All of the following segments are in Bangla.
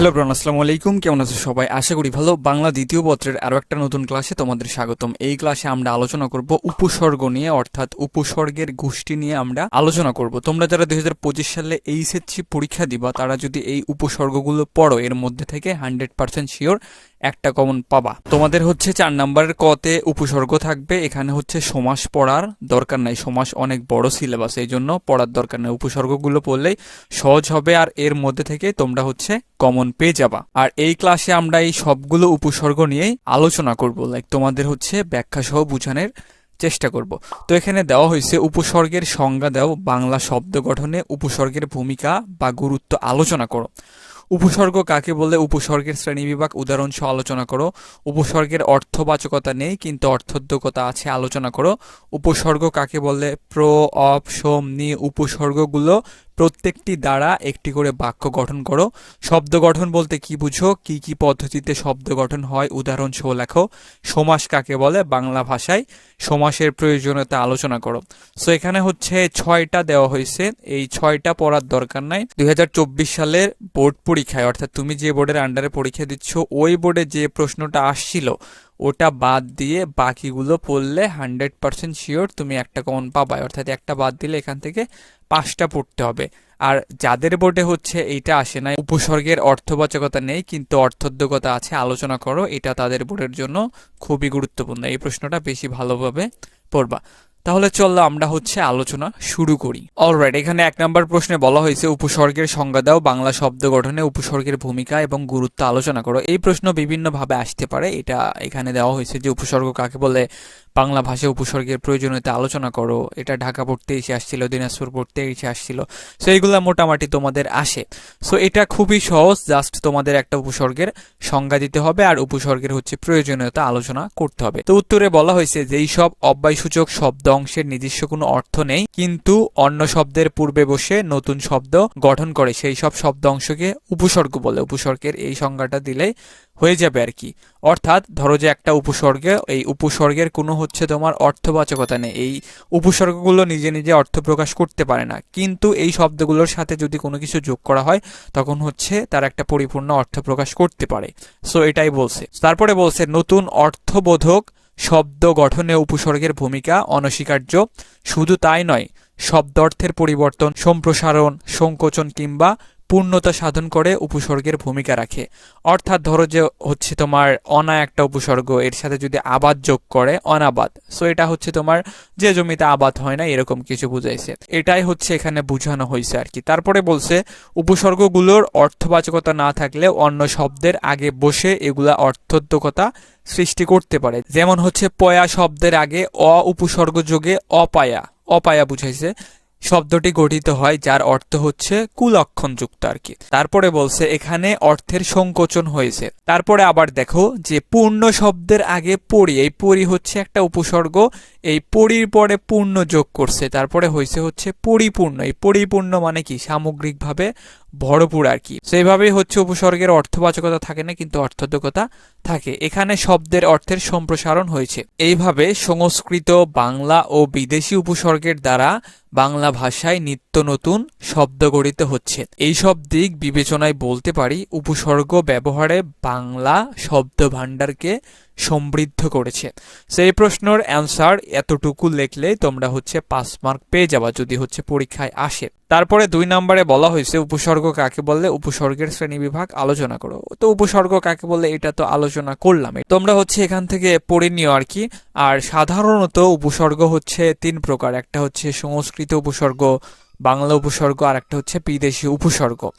হ্যালো ব্রান, আসসালামু আলাইকুম। কেমন আছো সবাই? আশা করি ভালো। বাংলা দ্বিতীয় পত্রের আরও একটা নতুন ক্লাসে তোমাদের স্বাগতম। এই ক্লাসে আমরা আলোচনা করব উপসর্গ নিয়ে, অর্থাৎ উপসর্গের গোষ্ঠী নিয়ে আমরা আলোচনা করব। তোমরা যারা দুই হাজার পঁচিশ সালে এইচএসসি পরীক্ষা দিবা, তারা যদি এই উপসর্গগুলো পড়ো, এর মধ্যে থেকে হান্ড্রেড পার্সেন্ট শিওর একটা কমন পাবা। তোমাদের হচ্ছে চার নাম্বারের কতে উপসর্গ থাকবে, এখানে হচ্ছে সমাস পড়ার দরকার নাই। সমাস অনেক বড় সিলেবাস এই জন্য পড়ার দরকার নেই। উপসর্গগুলো পড়লেই সহজ হবে আর এর মধ্যে থেকে তোমরা হচ্ছে কমন পেয়ে যাবা। আর এই ক্লাসে আমরা এই সবগুলো উপসর্গ নিয়েই আলোচনা করব লাইক তোমাদের হচ্ছে ব্যাখ্যা সহ বুঝানোর চেষ্টা করব। তো এখানে দেওয়া হয়েছে, উপসর্গের সংজ্ঞা দাও, বাংলা শব্দ গঠনে উপসর্গের ভূমিকা বা গুরুত্ব আলোচনা করো। উপসর্গ কাকে বলে? উপসর্গের শ্রেণীবিভাগ, উদাহরণ সহ আলোচনা করো। উপসর্গের অর্থবাচকতা নেই, কিন্তু অর্থোদ্যোগতা আছে, আলোচনা করো। উপসর্গ কাকে বলে? প্র, অপ, সোম, নি, উপসর্গগুলো প্রত্যেকটি দ্বারা একটি করে বাক্য গঠন করো। শব্দ গঠন বলতে কি বুঝো? কি কি পদ্ধতিতে শব্দ গঠন হয়? উদাহরণ সহ লেখো। সমাস কাকে বলে? বাংলা ভাষায়। সমাসের প্রয়োজনীয়তা আলোচনা করো। সো এখানে হচ্ছে ছয়টা দেওয়া হয়েছে। এই ছয়টা পড়ার দরকার নাই। দুই হাজার চব্বিশ সালের বোর্ড পরীক্ষায়, অর্থাৎ তুমি যে বোর্ডের আন্ডারে পরীক্ষা দিচ্ছ, ওই বোর্ডে যে প্রশ্নটা আসছিল ওটা বাদ দিয়ে বাকিগুলো পড়লে হান্ড্রেড পারসেন্ট শিওর তুমি একটা কমন পাবাই। অর্থাৎ একটা বাদ দিলে এখান থেকে পাঁচটা পড়তে হবে। আর যাদের বোর্ডে হচ্ছে এইটা আসে না উপসর্গের অর্থবাচকতা নেই, কিন্তু অর্থোদ্যোগতা আছে, আলোচনা করো, এটা তাদের বোর্ডের জন্য খুবই গুরুত্বপূর্ণ। এই প্রশ্নটা বেশি ভালোভাবে পড়বা। তাহলে চলল আমরা হচ্ছে আলোচনা শুরু করি। অলরাইট এখানে এক নম্বর প্রশ্নে বলা হয়েছে, উপসর্গের সংজ্ঞা দাও, বাংলা শব্দ গঠনে উপসর্গের ভূমিকা এবং গুরুত্ব আলোচনা করো। এই প্রশ্ন বিভিন্নভাবে আসতে পারে। এটা এখানে দেওয়া হয়েছে যে, উপসর্গ কাকে বলে? বাংলা ভাষায় উপসর্গের প্রয়োজনীয়তা আলোচনা করো। এটা ঢাকা পড়তে এসে আসছিল, দিনাজপুর পড়তে এসে আসছিল। সো এইগুলো মোটামুটি তোমাদের আসে। সো এটা খুবই সহজ জাস্ট তোমাদের একটা উপসর্গের সংজ্ঞা দিতে হবে আর উপসর্গের হচ্ছে প্রয়োজনীয়তা আলোচনা করতে হবে। তো উত্তরে বলা হয়েছে যেই সব অব্যয়সূচক শব্দ অংশের নিজস্ব কোনো অর্থ নেই, কিন্তু অন্য শব্দের পূর্বে বসে নতুন শব্দ গঠন করে। সেই সব শব্দ অংশকে উপসর্গ বলে। উপসর্গের এই সংজ্ঞাটা দিলেই হয়ে যাবে আর কি অর্থাৎ ধরো যে একটা উপসর্গ, এই উপসর্গের কোনো হচ্ছে তোমার অর্থবাচকতা নেই। এই উপসর্গগুলো নিজে নিজে অর্থ প্রকাশ করতে পারে না। কিন্তু এই শব্দগুলোর সাথে যদি কোনো কিছু যোগ করা হয়, তখন হচ্ছে তার একটা পরিপূর্ণ অর্থ প্রকাশ করতে পারে। সো এটাই বলছে। তারপরে বলছে, নতুন অর্থবোধক শব্দ গঠনে উপসর্গের ভূমিকা অনস্বীকার্য। শুধু তাই নয় শব্দ অর্থের পরিবর্তন, সম্প্রসারণ, সংকোচন কিংবা পূর্ণতা সাধন করে উপসর্গের ভূমিকা রাখে। অর্থাৎ ধরো যে হচ্ছে তোমার অনা একটা উপসর্গ, এর সাথে যদি আবাদ যোগ করে, অনাবাদ। সো এটা হচ্ছে তোমার যে জমিতে আবাদ হয় না, এরকম কিছু বুঝাইছে। এটাই হচ্ছে এখানে বোঝানো হয়েছে আর কি। তারপরে বলছে, উপসর্গগুলোর অর্থবাচকতা না থাকলে অন্য শব্দের আগে বসে এগুলা অর্থোদ্যোগতা সৃষ্টি করতে পারে। যেমন হচ্ছে, পয়া শব্দের আগে অ উপসর্গ যোগে অপায়া। অপায়া বুঝাইছে। শব্দটি গঠিত হয়, যার অর্থ হচ্ছে কুলক্ষণ যুক্ত আর কি। তারপরে বলছে, এখানে অর্থের সংকোচন হয়েছে। তারপরে আবার দেখো যে পূর্ণ শব্দের আগে পরি, এই পরি হচ্ছে একটা উপসর্গ, এই পরির পরে পূর্ণ যোগ করছে। তারপরে হয়েছে হচ্ছে পরিপূর্ণ। এই পরিপূর্ণ মানে কি? সামগ্রিকভাবে ভরপুর আর কি। সেইভাবেই হচ্ছে উপসর্গের অর্থবাচকতা থাকে না, কিন্তু অর্থোদ্যোগতা থাকে। এখানে শব্দের অর্থের সম্প্রসারণ হয়েছে। এইভাবে সংস্কৃত, বাংলা ও বিদেশি উপসর্গের দ্বারা বাংলা ভাষায় নিত্য নতুন শব্দ গড়িত হচ্ছে। এই সব দিক বিবেচনায় বলতে পারি, উপসর্গ ব্যবহারে বাংলা শব্দ ভাণ্ডারকে সমৃদ্ধ করেছে। সেই প্রশ্নের অ্যান্সার এতটুকু লেখলে তোমরা হচ্ছে পাস মার্ক পেয়ে যাবা যদি হচ্ছে পরীক্ষায় আসে। তারপরে দুই নম্বরে বলা হয়েছে, উপসর্গ কাকে বললে? উপসর্গের শ্রেণি বিভাগ আলোচনা করো। তো উপসর্গ কাকে বললে? এটা তো আলোচনা করলাম। তোমরা হচ্ছে এখান থেকে পড়ে নিও আর কি। আর সাধারণত উপসর্গ হচ্ছে তিন প্রকার। একটা হচ্ছে সংস্কৃত উপসর্গ, বাংলা উপসর্গ আর একটা হচ্ছে বিদেশি উপসর্গ।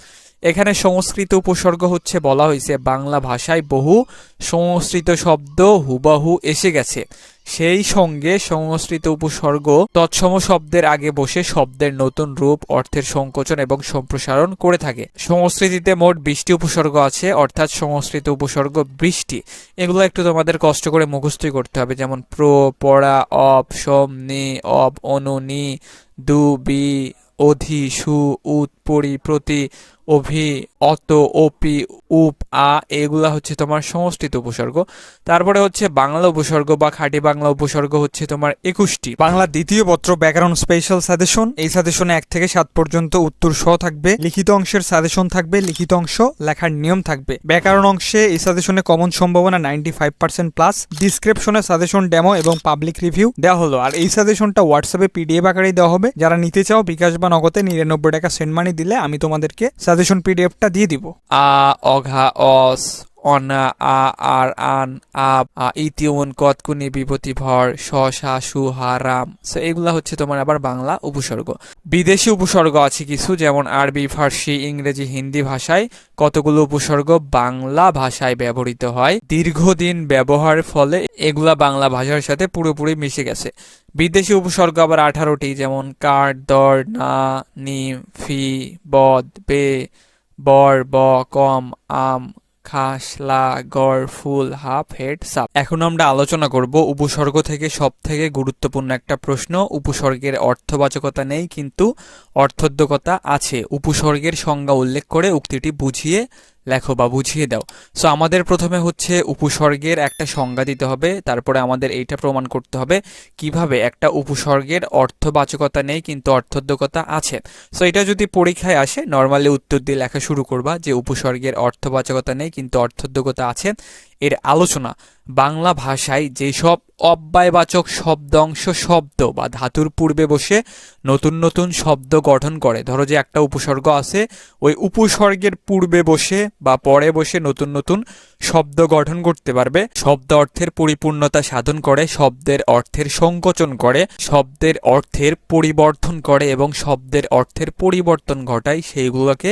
এখানে সংস্কৃত উপসর্গ হচ্ছে, বলা হয়েছে, বাংলা ভাষায় বহু সংস্কৃত শব্দ হুবাহু এসে গেছে। সেই সঙ্গে সংস্কৃত উপসর্গ তৎসম শব্দের আগে বসে শব্দের নতুন রূপ, অর্থের সংকোচন এবং সম্প্রসারণ করে থাকে। সংস্কৃতিতে মোট বৃষ্টি উপসর্গ আছে, অর্থাৎ সংস্কৃত উপসর্গ বৃষ্টি। এগুলো একটু তোমাদের কষ্ট করে মুখস্থই করতে হবে, যেমন প্র, পড়া, অপ, সম, নি, অব, অনু, নি, দু, বি, অধি, সু, উৎ, পরি, প্রতি অভি, অত, ওপি, উপ, আ, এগুলা হচ্ছে তোমার সমষ্টিত উপসর্গ। তারপরে হচ্ছে বাংলা উপসর্গ বা খাঁটি বাংলা উপসর্গ হচ্ছে তোমার একুশটি। বাংলা দ্বিতীয় পত্র ব্যাকরণ স্পেশাল সাজেশন এই সাজেশনে এক থেকে সাত পর্যন্ত উত্তর সহ থাকবে, লিখিত অংশের সাজেশন থাকবে, লিখিত অংশ, লেখার নিয়ম থাকবে। ব্যাকরণ অংশে এই সাজেশনে কমন সম্ভাবনা নাইনটি ফাইভ পার্সেন্ট প্লাস ডিসক্রিপশনে সাজেশন ডেমো এবং পাবলিক রিভিউ দেওয়া হলো। আর এই সাজেশনটা হোয়াটসঅ্যাপে পিডিএফ আকারেই দেওয়া হবে। যারা নিতে চাও বিকাশ বা নগদে নিরানব্বই টাকা সেন্ড মানি দিলে আমি তোমাদেরকে সাজেশন পিডিএফটা দিয়ে দিব। আ অঘা অস অনা, আ, আর, আন, আব, আ, ইতিউন, কতকুনি, বিভূতি, ভর শ সা সু হা, রাম। সো এগুলা হচ্ছে তোমার আবার বাংলা উপসর্গ। বিদেশি উপসর্গ আছে কিছু, যেমন আরবি, ফার্সি, ইংরেজি, হিন্দি ভাষায় কতগুলো উপসর্গ বাংলা ভাষায় ব্যবহৃত হয়। দীর্ঘদিন ব্যবহারের ফলে এগুলা বাংলা ভাষার সাথে পুরোপুরি মিশে গেছে। বিদেশি উপসর্গ আবার আঠারোটি, যেমন কার, দর, না নিম ফি, বদ, বে, বর, ব, কম, আম খাস লা গড়, ফুল, হাফ, হেড, সাপ। এখন আমরা আলোচনা করব উপসর্গ থেকে সব থেকে গুরুত্বপূর্ণ একটা প্রশ্ন। উপসর্গের অর্থবাচকতা নেই, কিন্তু অর্থোদ্যকতা আছে। উপসর্গের সংজ্ঞা উল্লেখ করে উক্তিটি বুঝিয়ে লেখো বা বুঝিয়ে দাও। সো আমাদের প্রথমে হচ্ছে উপসর্গের একটা সংজ্ঞা দিতে হবে, তারপরে আমাদের এইটা প্রমাণ করতে হবে কীভাবে একটা উপসর্গের অর্থবাচকতা নেই, কিন্তু অর্থোদ্যোগতা আছে। সো এটা যদি পরীক্ষায় আসে নর্মালি উত্তর দিয়ে লেখা শুরু করবা যে উপসর্গের অর্থবাচকতা নেই, কিন্তু অর্থোদ্যোগতা আছে। এর আলোচনা। বাংলা ভাষায় যেসব অব্যয়বাচক শব্দাংশ শব্দ বা ধাতুর পূর্বে বসে নতুন নতুন শব্দ গঠন করে। ধরো যে একটা উপসর্গ আছে, ওই উপসর্গের পূর্বে বসে বা পরে বসে নতুন নতুন শব্দ গঠন করতে পারবে। শব্দ অর্থের পরিপূর্ণতা সাধন করে, শব্দের অর্থের সংকোচন করে, শব্দের অর্থের পরিবর্তন করে এবং শব্দের অর্থের পরিবর্তন ঘটায়, সেইগুলোকে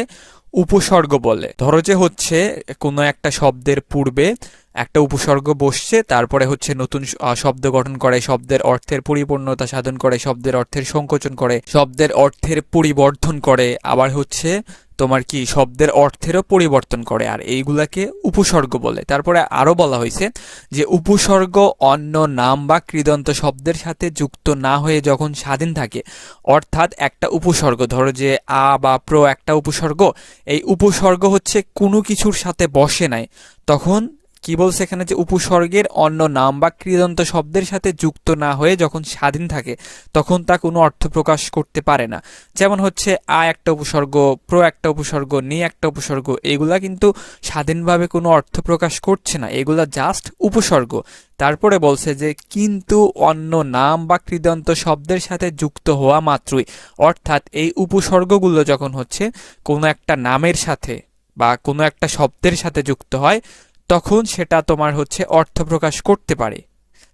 উপসর্গ বলে। ধরো যে হচ্ছে কোনো একটা শব্দের পূর্বে একটা উপসর্গ বসছে, তারপরে হচ্ছে নতুন শব্দ গঠন করে, শব্দের অর্থের পরিপূর্ণতা সাধন করে, শব্দের অর্থের সংকোচন করে, শব্দের অর্থের পরিবর্ধন করে, আবার হচ্ছে তোমার কি, শব্দের অর্থেরও পরিবর্তন করে, আর এইগুলাকে উপসর্গ বলে। তারপরে আরও বলা হয়েছে যে উপসর্গ অন্য নাম বা কৃদন্ত শব্দের সাথে যুক্ত না হয়ে যখন স্বাধীন থাকে, অর্থাৎ একটা উপসর্গ, ধরো যে আ বা প্র একটা উপসর্গ, এই উপসর্গ হচ্ছে কোনো কিছুর সাথে বসে নাই, তখন কি বলছে এখানে যে উপসর্গের অন্য নাম বা কৃদন্ত শব্দের সাথে যুক্ত না হয়ে যখন স্বাধীন থাকে, তখন তা কোনো অর্থ প্রকাশ করতে পারে না। যেমন হচ্ছে, আ একটা উপসর্গ, প্র একটা উপসর্গ, নি একটা উপসর্গ, এগুলা কিন্তু স্বাধীনভাবে কোনো অর্থ প্রকাশ করছে না। এগুলা জাস্ট উপসর্গ। তারপরে বলছে যে, কিন্তু অন্য নাম বা কৃদন্ত শব্দের সাথে যুক্ত হওয়া মাত্রই, অর্থাৎ এই উপসর্গগুলো যখন হচ্ছে, কোনো একটা নামের সাথে বা কোনো একটা শব্দের সাথে যুক্ত হয় তখন সেটা তোমার হচ্ছে অর্থ প্রকাশ করতে পারে।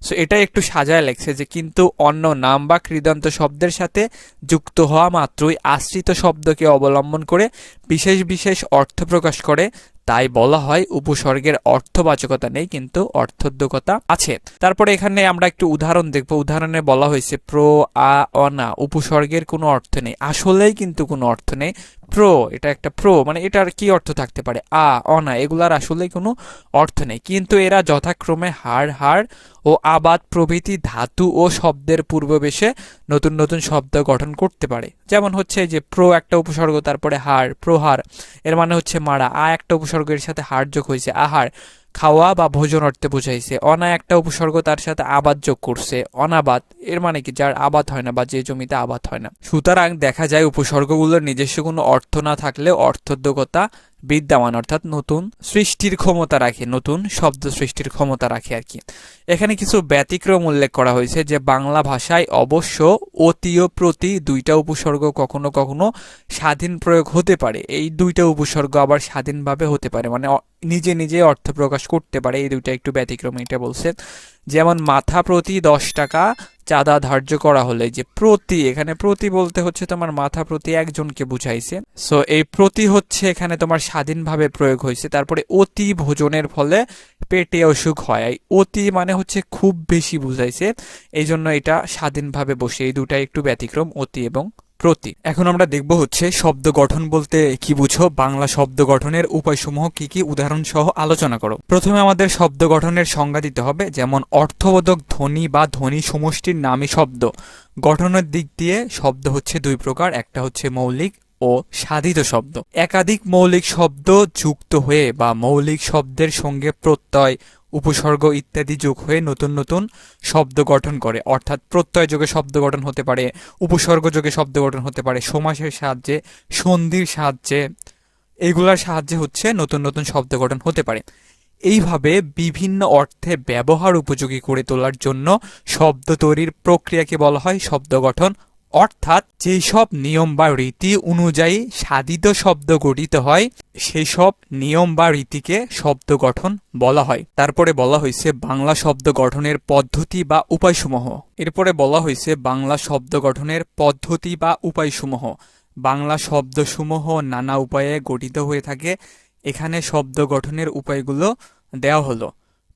সো এটা একটু সাজায় লেগছে যে কিন্তু অন্য নাম বা কৃদন্ত শব্দের সাথে যুক্ত হওয়া মাত্রই আশ্রিত শব্দকে অবলম্বন করে বিশেষ বিশেষ অর্থ প্রকাশ করে। তাই বলা হয় উপসর্গের অর্থবাচকতা নেই, কিন্তু অর্থোদ্যোগতা আছে। তারপরে এখানে আমরা একটু উদাহরণ দেখব। উদাহরণে বলা হয়েছে, প্রো, আ অনা উপসর্গের কোনো অর্থ নেই। আসলেই কিন্তু কোনো অর্থ নেই। প্রো এটা একটা প্রো মানে এটার কি অর্থ থাকতে পারে? আ, অনা, এগুলার আসলে কোনো অর্থ নেই। কিন্তু এরা যথাক্রমে হাড় হাড় ও আবাদ প্রভৃতি ধাতু ও শব্দের পূর্ববেশে নতুন নতুন শব্দ গঠন করতে পারে। যেমন হচ্ছে যে প্রো একটা উপসর্গ, তারপরে হাড়, প্রহার, এর মানে হচ্ছে মারা আ একটা উপসর্গের সাথে হাড় যোগ হয়েছে, আহার। খাওয়া বা ভোজন অর্থে বোঝাইছে। অনা একটা উপসর্গ তার সাথে আবাদ যোগ করছে। অনাবাদ, এর মানে কি? যার আবাদ হয় না বা যে জমিতে আবাদ হয় না। সুতরাং দেখা যায় উপসর্গগুলোর নিজস্ব কোনো অর্থ না থাকলে অর্থোদ্যোগতা বিদ্যমান, অর্থাৎ নতুন সৃষ্টির ক্ষমতা রাখে, নতুন শব্দ সৃষ্টির ক্ষমতা রাখে আর কি। এখানে কিছু ব্যতিক্রম উল্লেখ করা হয়েছে যে বাংলা ভাষায় অবশ্য অতীয় প্রতি দুইটা উপসর্গ কখনো কখনো স্বাধীন প্রয়োগ হতে পারে। এই দুইটা উপসর্গ আবার স্বাধীনভাবে হতে পারে মানে নিজে নিজে অর্থ প্রকাশ করতে পারে, এই দুইটা একটু ব্যতিক্রম এটা বলছে। যেমন মাথা প্রতি দশ টাকা চাঁদা ধার্য করা হলে যে প্রতি, এখানে প্রতি বলতে হচ্ছে তোমার মাথা প্রতি একজনকে বুঝাইছে। সো এই প্রতি হচ্ছে এখানে তোমার স্বাধীনভাবে প্রয়োগ হয়েছে তারপরে অতি ভোজনের ফলে পেটে অসুখ হয়। অতি মানে হচ্ছে খুব বেশি বুঝাইছে। এই জন্য এটা স্বাধীনভাবে বসে। এই দুটাই একটু ব্যতিক্রম, অতি এবং প্রতি এখন আমরা দেখব হচ্ছে শব্দ গঠন বলতে কি বুঝো? বাংলা শব্দ গঠনের উপায়সমূহ কি কি? উদাহরণ সহ আলোচনা করো। প্রথমে আমাদের শব্দ গঠনের সংজ্ঞা দিতে হবে, যেমন অর্থবোধক ধ্বনি বা ধ্বনি সমষ্টির নামী শব্দ। গঠনের দিক দিয়ে শব্দ হচ্ছে দুই প্রকার, একটা হচ্ছে মৌলিক ও সাধিত শব্দ। একাধিক মৌলিক শব্দ যুক্ত হয়ে বা মৌলিক শব্দের সঙ্গে প্রত্যয় উপসর্গ ইত্যাদি যোগ হয়ে নতুন নতুন শব্দ গঠন করে। অর্থাৎ প্রত্যয় যোগে শব্দ গঠন হতে পারে, উপসর্গ যোগে শব্দ গঠন হতে পারে, সমাসের সাহায্যে, সন্ধির সাহায্যে, এগুলার সাহায্যে হচ্ছে নতুন নতুন শব্দ গঠন হতে পারে। এইভাবে বিভিন্ন অর্থে ব্যবহার উপযোগী করে তোলার জন্য শব্দ তৈরির প্রক্রিয়াকে বলা হয় শব্দ গঠন অর্থাৎ যেসব নিয়ম বা রীতি অনুযায়ী সাধিত শব্দ গঠিত হয় সেই সব নিয়ম বা রীতিকে শব্দ গঠন বলা হয়। তারপরে বলা হয়েছে বাংলা শব্দ গঠনের পদ্ধতি বা উপায়সমূহ। এরপরে বলা হয়েছে বাংলা শব্দ গঠনের পদ্ধতি বা উপায়সমূহ। বাংলা শব্দসমূহ নানা উপায়ে গঠিত হয়ে থাকে। এখানে শব্দ গঠনের উপায়গুলো দেওয়া হলো।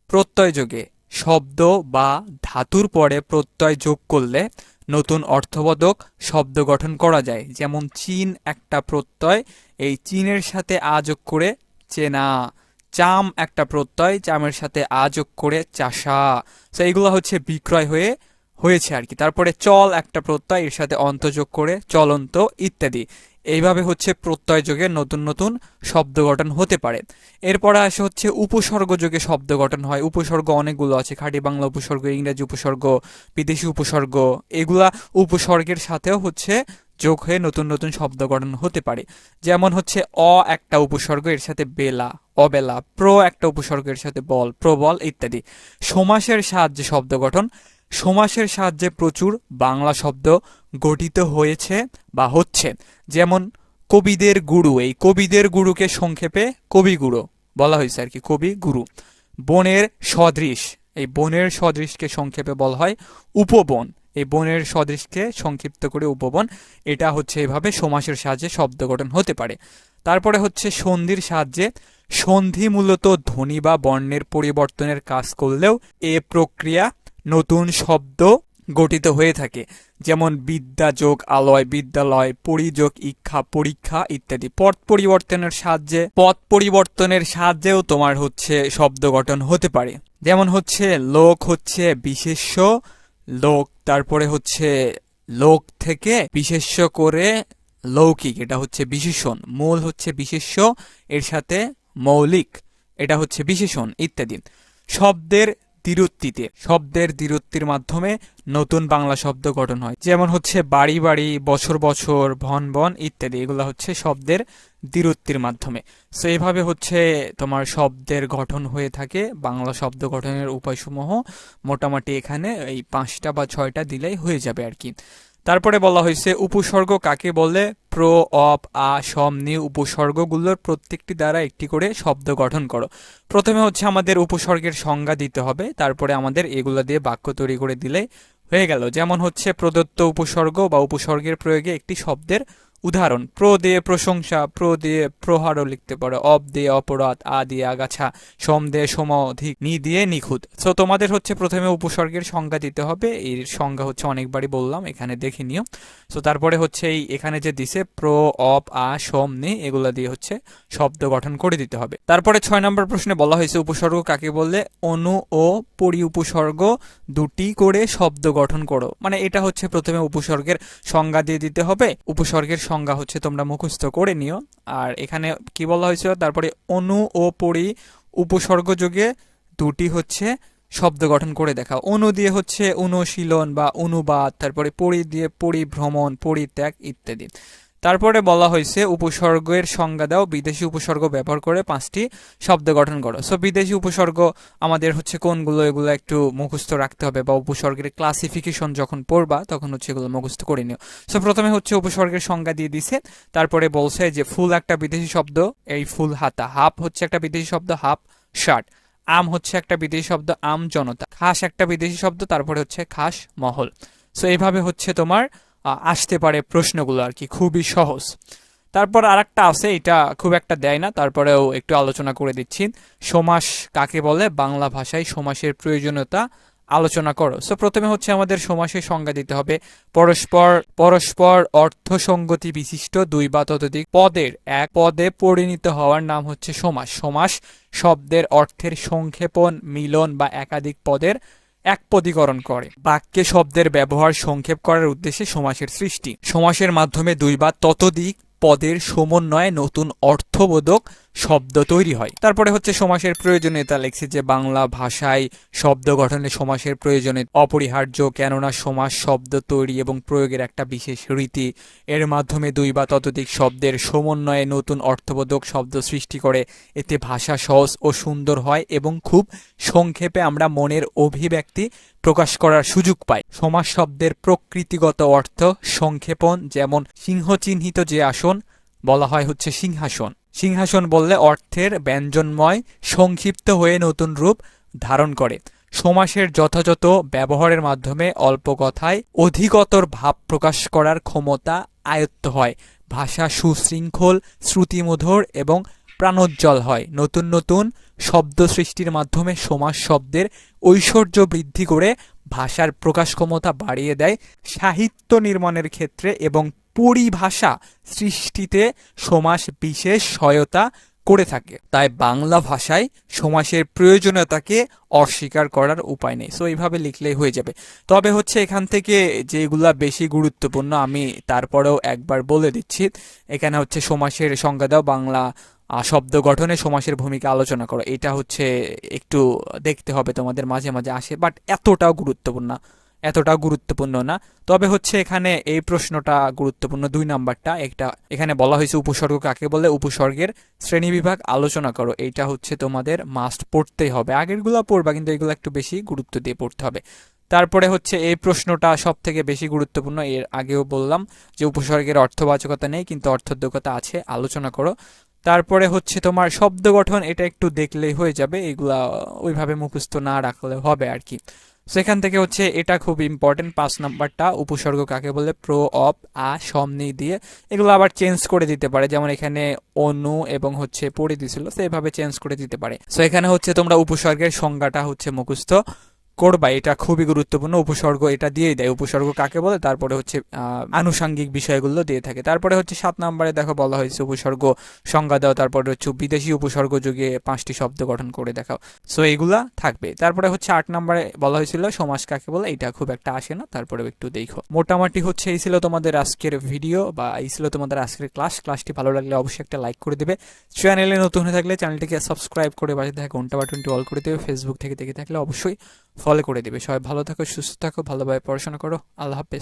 প্রত্যয় যোগে শব্দ বা ধাতুর পরে প্রত্যয় যোগ করলে নতুন অর্থবোধক শব্দ গঠন করা যায়। যেমন চীন একটা প্রত্যয়, এই চীনের সাথে আযোগ করে চেনা। চাম একটা প্রত্যয়, চামের সাথে আযোগ করে চাষা। তো এইগুলো হচ্ছে বিক্রয় হয়ে, হয়েছে আর কি। তারপরে চল একটা প্রত্যয়, এর সাথে অন্তযোগ করে চলন্ত ইত্যাদি। এইভাবে হচ্ছে প্রত্যয় যোগে নতুন নতুন শব্দ গঠন হতে পারে। এরপরে আসে হচ্ছে উপসর্গ যোগে শব্দ গঠন হয়। উপসর্গ অনেকগুলো আছে। খাঁটি বাংলা উপসর্গ, ইংরেজি উপসর্গ, বিদেশি উপসর্গ, এগুলা উপসর্গের সাথেও হচ্ছে যোগ হয়ে নতুন নতুন শব্দ গঠন হতে পারে। যেমন হচ্ছে অ একটা উপসর্গ, এর সাথে বেলা, অবেলা, প্র একটা উপসর্গের সাথে বল, প্রবল ইত্যাদি। সমাসের সাহায্যে শব্দ গঠন সমাসের সাহায্যে প্রচুর বাংলা শব্দ গঠিত হয়েছে বা হচ্ছে। যেমন, কবিদের গুরু। এই কবিদের গুরুকে সংক্ষেপে কবিগুরু বলা হয়েছে আর কি কবি গুরু বনের সদৃশ। এই বনের সদৃশকে সংক্ষেপে বলা হয় উপবন। এই বনের সদৃশকে সংক্ষিপ্ত করে উপবন। এটা হচ্ছে এভাবে সমাসের সাহায্যে শব্দ গঠন হতে পারে। তারপরে হচ্ছে সন্ধির সাহায্যে সন্ধি মূলত ধ্বনি বা বর্ণের পরিবর্তনের কাজ করলেও এ প্রক্রিয়া নতুন শব্দ গঠিত হয়ে থাকে, যেমন বিদ্যা যোগ আলয়, বিদ্যালয় পরিযোগ ইচ্ছা পরীক্ষা ইত্যাদি। পথ পরিবর্তনের সাহায্যে, পথ পরিবর্তনের সাহায্যেও তোমার হচ্ছে শব্দ গঠন হতে পারে। যেমন হচ্ছে লোক হচ্ছে বিশেষ্য, লোক তারপরে হচ্ছে লোক থেকে বিশেষ্য করে লৌকিক, এটা হচ্ছে বিশেষণ। মূল হচ্ছে বিশেষ্য, এর সাথে মৌলিক, এটা হচ্ছে বিশেষণ ইত্যাদি। শব্দের দ্বিরুক্তিতে শব্দের দ্বিরুক্তির মাধ্যমে নতুন বাংলা শব্দ গঠন হয়। যেমন হচ্ছে বাড়ি বাড়ি, বছর বছর, ভন বন ইত্যাদি। এগুলো হচ্ছে শব্দের দ্বিরুক্তির মাধ্যমে। সো এভাবে হচ্ছে তোমার শব্দের গঠন হয়ে থাকে। বাংলা শব্দ গঠনের উপায়সমূহ মোটামুটি এখানে এই পাঁচটা বা ছয়টা দিলেই হয়ে যাবে আর কি। তারপরে বলা হয়েছে, উপসর্গ কাকে বলে? প্র, অপ, আ, সম, নি, উপসর্গগুলোর প্রত্যেকটি দ্বারা একটি করে শব্দ গঠন করো। প্রথমে হচ্ছে আমাদের উপসর্গের সংজ্ঞা দিতে হবে, তারপরে আমাদের এগুলো দিয়ে বাক্য তৈরি করে দিলে হয়ে গেল। যেমন হচ্ছে, প্রদত্ত উপসর্গ বা উপসর্গের প্রয়োগে একটি শব্দের উদাহরণ, প্র দিয়ে প্রশংসা, প্র দিয়ে প্রহারও লিখতে পারো, অব দিয়ে অপরাধ, আ দিয়ে আগাছা, সম দিয়ে সমধিক নি দিয়ে নিখুঁত। সো তোমাদের হচ্ছে প্রথমে উপসর্গের সংজ্ঞা দিতে হবে, এর সংজ্ঞা হচ্ছে অনেকবারই বললাম, এখানে দেখে নিও। সো তারপরে হচ্ছে এই, এখানে যে দিছে, প্র অপ আ, সম, নি, এগুলা দিয়ে হচ্ছে শব্দ গঠন করে দিতে হবে। তারপরে ছয় নম্বর প্রশ্নে বলা হয়েছে, উপসর্গ কাকে বললে? অনু ও পরি উপসর্গ দুটি করে শব্দ গঠন করো। মানে এটা হচ্ছে প্রথমে উপসর্গের সংজ্ঞা দিয়ে দিতে হবে, উপসর্গের সংজ্ঞা হচ্ছে তোমরা মুখস্থ করে নিও। আর এখানে কি বলা হয়েছিল? তারপরে অনু ও পরি উপসর্গ যোগে দুটি হচ্ছে শব্দ গঠন করে দেখা অনু দিয়ে হচ্ছে অনুশীলন বা অনুবাদ, তারপরে পরি দিয়ে পরিভ্রমণ, পরিত্যাগ ইত্যাদি। তারপরে বলা হয়েছে, উপসর্গের সংজ্ঞা দাও, বিদেশি উপসর্গ ব্যবহার করে পাঁচটি শব্দ গঠন করো। সো বিদেশি উপসর্গ আমাদের হচ্ছে কোনগুলো, এগুলো একটু মুখস্থ রাখতে হবে বা উপসর্গের ক্লাসিফিকেশন যখন পড়বা, তখন হচ্ছে এগুলো মুখস্থ করে নিও। সো প্রথমে হচ্ছে উপসর্গের সংজ্ঞা দিয়ে দিছে, তারপরে বলছে যে, ফুল একটা বিদেশি শব্দ, এই ফুল হাতা। হাফ হচ্ছে একটা বিদেশি শব্দ হাফ শার্ট। আম হচ্ছে একটা বিদেশি শব্দ, আম জনতা। খাস একটা বিদেশি শব্দ, তারপরে হচ্ছে খাস মহল। সো এইভাবে হচ্ছে তোমার আসতে পারে প্রশ্নগুলো আর কি, খুবই সহজ। তারপর আর একটা আছে, এটা খুব একটা দেয় না, তারপরেও একটু আলোচনা করে দিচ্ছি। সমাস কাকে বলে? বাংলা ভাষায় সমাসের প্রয়োজনীয়তা আলোচনা করো। সো প্রথমে হচ্ছে আমাদের সমাসের সংজ্ঞা দিতে হবে। পরস্পর পরস্পর অর্থ সঙ্গতি বিশিষ্ট দুই বা ততোধিক পদের এক পদে পরিণত হওয়ার নাম হচ্ছে সমাস। সমাস শব্দের অর্থের সংক্ষেপণ, মিলন বা একাধিক পদের একপদীকরণ করে। বাক্যে শব্দের ব্যবহার সংক্ষেপ করার উদ্দেশ্যে সমাসের সৃষ্টি। সমাসের মাধ্যমে দুই বা ততোধিক পদের সমন্বয়ে নতুন অর্থবোধক শব্দ তৈরি হয়। তারপরে হচ্ছে সমাসের প্রয়োজনীয়তা লেখছে যে বাংলা ভাষায় শব্দ গঠনে সমাসের প্রয়োজনে অপরিহার্য, কেননা সমাস শব্দ তৈরি এবং প্রয়োগের একটা বিশেষ রীতি। এর মাধ্যমে দুই বা ততোধিক শব্দের সমন্বয়ে নতুন অর্থবোধক শব্দ সৃষ্টি করে। এতে ভাষা সহজ ও সুন্দর হয় এবং খুব সংক্ষেপে আমরা মনের অভিব্যক্তি প্রকাশ করার সুযোগ পাই। সমাস শব্দের প্রকৃতিগত অর্থ সংক্ষেপণ, যেমন সিংহ চিহ্নিত যে আসন, বলা হয় হচ্ছে সিংহাসন। সিংহাসন বললে অর্থের ব্যঞ্জনময় সংক্ষিপ্ত হয়ে নতুন রূপ ধারণ করে। সমাসের যথাযথ ব্যবহারের মাধ্যমে অল্প কথায় অধিকতর ভাব প্রকাশ করার ক্ষমতা আয়ত্ত হয়। ভাষা সুশৃঙ্খল, শ্রুতিমধুর এবং প্রাণোজ্জ্বল হয়। নতুন নতুন শব্দ সৃষ্টির মাধ্যমে সমাস শব্দের ঐশ্বর্য বৃদ্ধি করে ভাষার প্রকাশ ক্ষমতা বাড়িয়ে দেয়। সাহিত্য নির্মাণের ক্ষেত্রে এবং পরিভাষা সৃষ্টিতে সমাস বিশেষ সহায়তা করে থাকে। তাই বাংলা ভাষায় সমাসের প্রয়োজনীয়তাকে অস্বীকার করার উপায় নেই। সো এইভাবে লিখলেই হয়ে যাবে। তবে হচ্ছে এখান থেকে যেগুলা বেশি গুরুত্বপূর্ণ আমি তারপরেও একবার বলে দিচ্ছি। এখানে হচ্ছে সমাসের সংজ্ঞা দাও, বাংলা শব্দ গঠনে সমাসের ভূমিকা আলোচনা করো। এটা হচ্ছে একটু দেখতে হবে তোমাদের মাঝে মাঝে আসে বাট এতটাও গুরুত্বপূর্ণ না এতটাও গুরুত্বপূর্ণ না। তবে হচ্ছে এখানে এই প্রশ্নটা গুরুত্বপূর্ণ দুই নাম্বারটা। একটা, এখানে বলা হয়েছে উপসর্গ কাকে বলে? উপসর্গের শ্রেণীবিভাগ আলোচনা করো। এইটা হচ্ছে তোমাদের মাস্ট পড়তেই হবে। আগেরগুলো পড়বা, কিন্তু এগুলো একটু বেশি গুরুত্ব দিয়ে পড়তে হবে। তারপরে হচ্ছে এই প্রশ্নটা সব থেকে বেশি গুরুত্বপূর্ণ। এর আগেও বললাম যে উপসর্গের অর্থবাচকতা নেই, কিন্তু অর্থোদ্যোগতা আছে, আলোচনা করো। তারপরে হচ্ছে তোমার শব্দ গঠন, এটা একটু দেখলেই হয়ে যাবে। এগুলা ওইভাবে মুখস্থ না রাখলে হবে আর কি। সেখান থেকে হচ্ছে এটা খুব ইম্পর্টেন্ট পাঁচ নাম্বারটা, উপসর্গ কাকে বলে? প্রো, অপ, আ সমনি দিয়ে এগুলো আবার চেঞ্জ করে দিতে পারে। যেমন এখানে অনু এবং হচ্ছে পড়ে দিছিল সেভাবে চেঞ্জ করে দিতে পারে। সো এখানে হচ্ছে তোমরা উপসর্গের সংজ্ঞাটা হচ্ছে মুখস্থ। করবা এটা খুবই গুরুত্বপূর্ণ উপসর্গ এটা দিয়ে দেয়। উপসর্গ কাকে বলে? তারপরে হচ্ছে আনুষাঙ্গিক বিষয়গুলো দিয়ে থাকে। তারপরে হচ্ছে সাত নম্বরে দেখো বলা হয়েছে উপসর্গ সংজ্ঞা দাও তারপরে হচ্ছে বিদেশি উপসর্গ যুগে পাঁচটি শব্দ গঠন করে দেখাও। সো এইগুলা থাকবে। তারপরে হচ্ছে আট নম্বরে বলা হয়েছিল সমাজ কাকে বলে? এটা খুব একটা আসে না তারপরে একটু দেখো। মোটামুটি হচ্ছে এই ছিল তোমাদের আজকের ভিডিও বা এই ছিল তোমাদের আজকের ক্লাস ক্লাসটি ভালো লাগলে অবশ্যই একটা লাইক করে দেবে। চ্যানেলে নতুন হয়ে থাকলে চ্যানেলটিকে সাবস্ক্রাইব করে বাজে থাকে ঘণ্টা বাটনটি অল করে দেবে। ফেসবুক থেকে দেখে থাকলে অবশ্যই ফলো করে দিবে। সবাই ভালো থাকো সুস্থ থাকো ভালোভাবে পড়াশোনা করো। আল্লাহ হাফেজ।